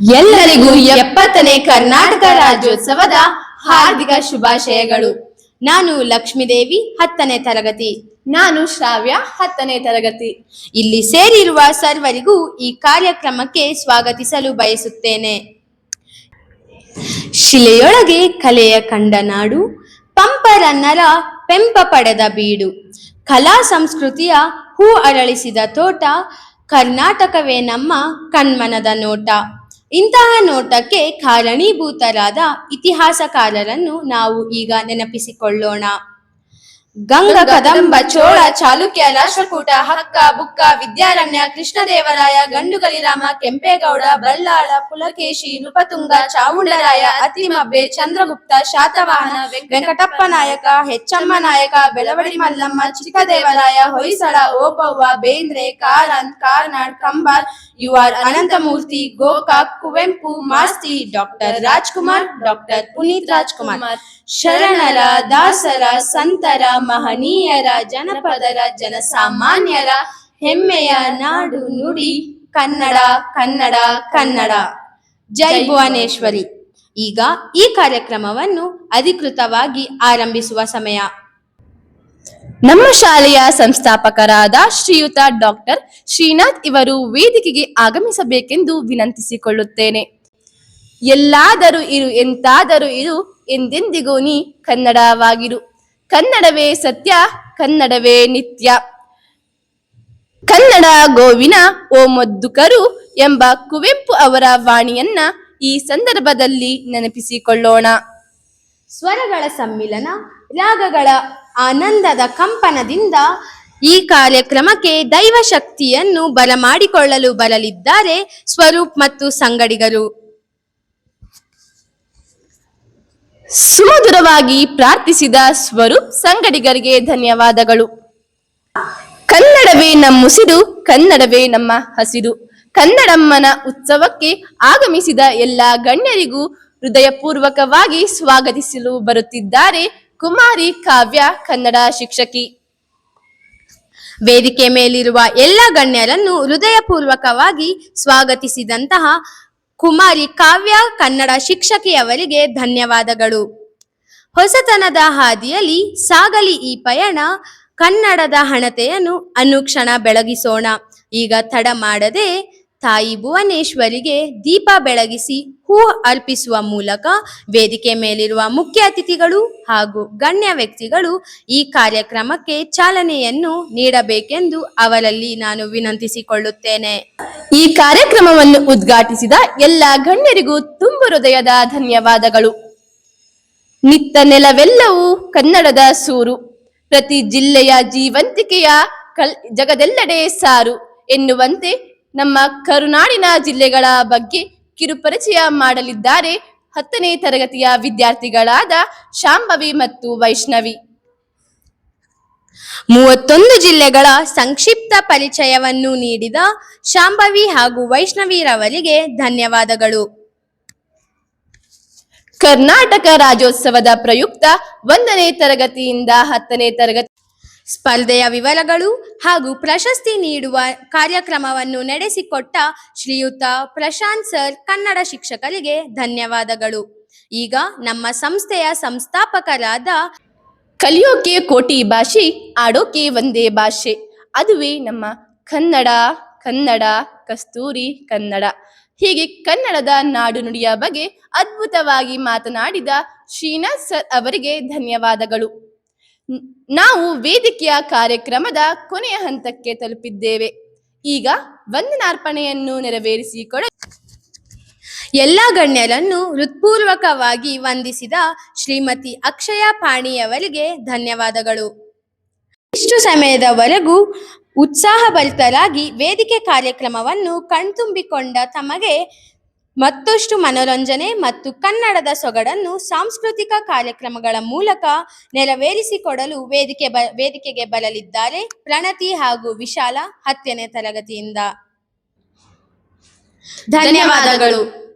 ಎಲ್ಲರಿಗೂ ಎಪ್ಪತ್ತನೇ ಕರ್ನಾಟಕ ರಾಜ್ಯೋತ್ಸವದ ಹಾರ್ದಿಕ ಶುಭಾಶಯಗಳು. ನಾನು ಲಕ್ಷ್ಮೀದೇವಿ, ಹತ್ತನೇ ತರಗತಿ. ನಾನು ಶ್ರಾವ್ಯ, ಹತ್ತನೇ ತರಗತಿ. ಇಲ್ಲಿ ಸೇರಿರುವ ಸರ್ವರಿಗೂ ಈ ಕಾರ್ಯಕ್ರಮಕ್ಕೆ ಸ್ವಾಗತಿಸಲು ಬಯಸುತ್ತೇನೆ. ಶಿಲೆಯೊಳಗೆ ಕಲೆಯ ಕಂಡ ನಾಡು ಪಂಪರನ್ನರ ಪೆಂಪ ಪಡೆದ ಬೀಡು. ಕಲಾ ಸಂಸ್ಕೃತಿಯ ಹೂ ಅರಳಿಸಿದ ತೋಟ, ಕರ್ನಾಟಕವೇ ನಮ್ಮ ಕಣ್ಮನದ ನೋಟ. ಇಂತಹ ನೋಟಕ್ಕೆ ಕಾರಣೀಭೂತರಾದ ಇತಿಹಾಸಕಾರರನ್ನು ನಾವು ಈಗ ನೆನಪಿಸಿಕೊಳ್ಳೋಣ. ಗಂಗ ಕದಂಬ ಚೋಳ ಚಾಲುಕ್ಯ ರಾಷ್ಟ್ರಕೂಟ ಹಕ್ಕ ಬುಕ್ಕ Vidyaranya Krishnadevaraya ಗಂಡುಗಲಿರಾಮ Kempegowda Ballala Pulakeshi Nrupatunga Chamundaraya Attimabbe Chandragupta Satavahana Venkatappa Nayaka Hechamma Nayaka Belavadi Mallamma Chikkadevaraya Hoysala Obavva Bendre Karanth Karnad Kambar U R Ananthamurthy, Gokak, Kuvempu, Masti, doctor Rajkumar, doctor Puneeth Rajkumar, ಶರಣರ, ದಾಸರ, ಸಂತರ, ಮಹನೀಯರ, ಜನಪದರ, ಜನಸಾಮಾನ್ಯರ, ಹೆಮ್ಮೆಯ ನಾಡು ನುಡಿ, ಕನ್ನಡ ಕನ್ನಡ ಕನ್ನಡ. ಜೈ ಭುವನೇಶ್ವರಿ. ಈಗ ಈ ಕಾರ್ಯಕ್ರಮವನ್ನು ಅಧಿಕೃತವಾಗಿ ಆರಂಭಿಸುವ ಸಮಯ. ನಮ್ಮ ಶಾಲೆಯ ಸಂಸ್ಥಾಪಕರಾದ ಶ್ರೀಯುತ ಡಾಕ್ಟರ್ ಶ್ರೀನಾಥ್ ಇವರು ವೇದಿಕೆಗೆ ಆಗಮಿಸಬೇಕೆಂದು ವಿನಂತಿಸಿಕೊಳ್ಳುತ್ತೇನೆ. ಎಲ್ಲಾದರೂ ಇರು, ಎಂತಾದರೂ ಇರು, ಎಂದೆಂದಿಗೂ ನೀ ಕನ್ನಡವಾಗಿರು. ಕನ್ನಡವೇ ಸತ್ಯ, ಕನ್ನಡವೇ ನಿತ್ಯ. ಕನ್ನಡ ಗೋವಿನ, ಓ ಮೊದ್ದುಕರು ಎಂಬ ಕುವೆಂಪು ಅವರ ವಾಣಿಯನ್ನ ಈ ಸಂದರ್ಭದಲ್ಲಿ ನೆನಪಿಸಿಕೊಳ್ಳೋಣ. ಸ್ವರಗಳ ಸಮ್ಮಿಲನ, ರಾಗಗಳ ಆನಂದದ ಕಂಪನದಿಂದ ಈ ಕಾರ್ಯಕ್ರಮಕ್ಕೆ ದೈವ ಶಕ್ತಿಯನ್ನು ಬರಮಾಡಿಕೊಳ್ಳಲು ಬರಲಿದ್ದಾರೆ ಸ್ವರೂಪ್ ಮತ್ತು ಸಂಗಡಿಗರು. ಸುಮಧುರವಾಗಿ ಪ್ರಾರ್ಥಿಸಿದ ಸ್ವರೂಪ್ ಸಂಗಡಿಗರಿಗೆ ಧನ್ಯವಾದಗಳು. ಕನ್ನಡವೇ ನಮ್ಮುಸಿರು ಕನ್ನಡವೇ ನಮ್ಮ ಹಸಿರು. ಕನ್ನಡಮ್ಮನ ಉತ್ಸವಕ್ಕೆ ಆಗಮಿಸಿದ ಎಲ್ಲ ಗಣ್ಯರಿಗೂ ಹೃದಯಪೂರ್ವಕವಾಗಿ ಸ್ವಾಗತಿಸಲು ಬರುತ್ತಿದ್ದಾರೆ ಕುಮಾರಿ ಕಾವ್ಯ, ಕನ್ನಡ ಶಿಕ್ಷಕಿ. ವೇದಿಕೆ ಮೇಲಿರುವ ಎಲ್ಲ ಗಣ್ಯರನ್ನು ಹೃದಯಪೂರ್ವಕವಾಗಿ ಸ್ವಾಗತಿಸಿದಂತಹ ಕುಮಾರಿ ಕಾವ್ಯ, ಕನ್ನಡ ಶಿಕ್ಷಕಿಯವರಿಗೆ ಧನ್ಯವಾದಗಳು. ಹೊಸತನದ ಹಾದಿಯಲ್ಲಿ ಸಾಗಲಿ ಈ ಪಯಣ, ಕನ್ನಡದ ಹಣತೆಯನ್ನು ಅನುಕ್ಷಣ ಬೆಳಗಿಸೋಣ. ಈಗ ತಡ ಮಾಡದೆ ತಾಯಿ ಭುವನೇಶ್ವರಿಗೆ ದೀಪ ಬೆಳಗಿಸಿ ಹೂ ಅರ್ಪಿಸುವ ಮೂಲಕ ವೇದಿಕೆ ಮೇಲಿರುವ ಮುಖ್ಯ ಅತಿಥಿಗಳು ಹಾಗೂ ಗಣ್ಯ ವ್ಯಕ್ತಿಗಳು ಈ ಕಾರ್ಯಕ್ರಮಕ್ಕೆ ಚಾಲನೆಯನ್ನು ನೀಡಬೇಕೆಂದು ಅವರಲ್ಲಿ ನಾನು ವಿನಂತಿಸಿಕೊಳ್ಳುತ್ತೇನೆ. ಈ ಕಾರ್ಯಕ್ರಮವನ್ನು ಉದ್ಘಾಟಿಸಿದ ಎಲ್ಲ ಗಣ್ಯರಿಗೂ ತುಂಬು ಹೃದಯದ ಧನ್ಯವಾದಗಳು. ನಿತ್ತ ನೆಲವೆಲ್ಲವೂ ಕನ್ನಡದ ಸೂರು. ಪ್ರತಿ ಜಿಲ್ಲೆಯ ಜೀವಂತಿಕೆಯ ಕಲ್, ಜಗದೆಲ್ಲೆಡೆ ಸಾರು ಎನ್ನುವಂತೆ ನಮ್ಮ ಕರುನಾಡಿನ ಜಿಲ್ಲೆಗಳ ಬಗ್ಗೆ ಕಿರುಪರಿಚಯ ಮಾಡಲಿದ್ದಾರೆ ಹತ್ತನೇ ತರಗತಿಯ ವಿದ್ಯಾರ್ಥಿಗಳಾದ ಶಾಂಭವಿ ಮತ್ತು ವೈಷ್ಣವಿ. ಮೂವತ್ತೊಂದು ಜಿಲ್ಲೆಗಳ ಸಂಕ್ಷಿಪ್ತ ಪರಿಚಯವನ್ನು ನೀಡಿದ ಶಾಂಭವಿ ಹಾಗೂ ವೈಷ್ಣವಿರವರಿಗೆ ಧನ್ಯವಾದಗಳು. ಕರ್ನಾಟಕ ರಾಜ್ಯೋತ್ಸವದ ಪ್ರಯುಕ್ತ ಒಂದನೇ ತರಗತಿಯಿಂದ ಹತ್ತನೇ ತರಗತಿ ಸ್ಪರ್ಧೆಯ ವಿವರಗಳು ಹಾಗೂ ಪ್ರಶಸ್ತಿ ನೀಡುವ ಕಾರ್ಯಕ್ರಮವನ್ನು ನಡೆಸಿಕೊಟ್ಟ ಶ್ರೀಯುತ ಪ್ರಶಾಂತ್ ಸರ್ ಕನ್ನಡ ಶಿಕ್ಷಕರಿಗೆ ಧನ್ಯವಾದಗಳು. ಈಗ ನಮ್ಮ ಸಂಸ್ಥೆಯ ಸಂಸ್ಥಾಪಕರಾದ ಕಲಿಯೋಕೆ ಕೋಟಿ ಭಾಷೆ, ಆಡೋಕೆ ಒಂದೇ ಭಾಷೆ. ಅದುವೇ ನಮ್ಮ ಕನ್ನಡ ಕನ್ನಡ, ಕಸ್ತೂರಿ ಕನ್ನಡ. ಹೀಗೆ ಕನ್ನಡದ ನಾಡು ನುಡಿಯ ಬಗ್ಗೆ ಅದ್ಭುತವಾಗಿ ಮಾತನಾಡಿದ ಶ್ರೀನಾಥ್ ಸರ್ ಅವರಿಗೆ ಧನ್ಯವಾದಗಳು. ನಾವು ವೇದಿಕೆಯ ಕಾರ್ಯಕ್ರಮದ ಕೊನೆಯ ಹಂತಕ್ಕೆ ತಲುಪಿದ್ದೇವೆ. ಈಗ ವಂದನಾರ್ಪಣೆಯನ್ನು ನೆರವೇರಿಸಿಕೊಡ ಎಲ್ಲ ಗಣ್ಯರನ್ನು ಹೃತ್ಪೂರ್ವಕವಾಗಿ ವಂದಿಸಿದ ಶ್ರೀಮತಿ ಅಕ್ಷಯ ಪಾಣಿಯವರಿಗೆ ಧನ್ಯವಾದಗಳು. ಇಷ್ಟು ಸಮಯದವರೆಗೂ ಉತ್ಸಾಹಭರಿತರಾಗಿ ವೇದಿಕೆ ಕಾರ್ಯಕ್ರಮವನ್ನು ಕಣ್ತುಂಬಿಕೊಂಡ ತಮಗೆ ಮತ್ತಷ್ಟು ಮನೋರಂಜನೆ ಮತ್ತು ಕನ್ನಡದ ಸೊಗಡನ್ನು ಸಾಂಸ್ಕೃತಿಕ ಕಾರ್ಯಕ್ರಮಗಳ ಮೂಲಕ ನೆರವೇರಿಸಿಕೊಡಲು ವೇದಿಕೆ ಬ, ವೇದಿಕೆಗೆ ಬರಲಿದ್ದಾರೆ ಪ್ರಣತಿ ಹಾಗೂ ವಿಶಾಲ ಹತ್ತನೇ ತರಗತಿಯಿಂದ. ಧನ್ಯವಾದಗಳು.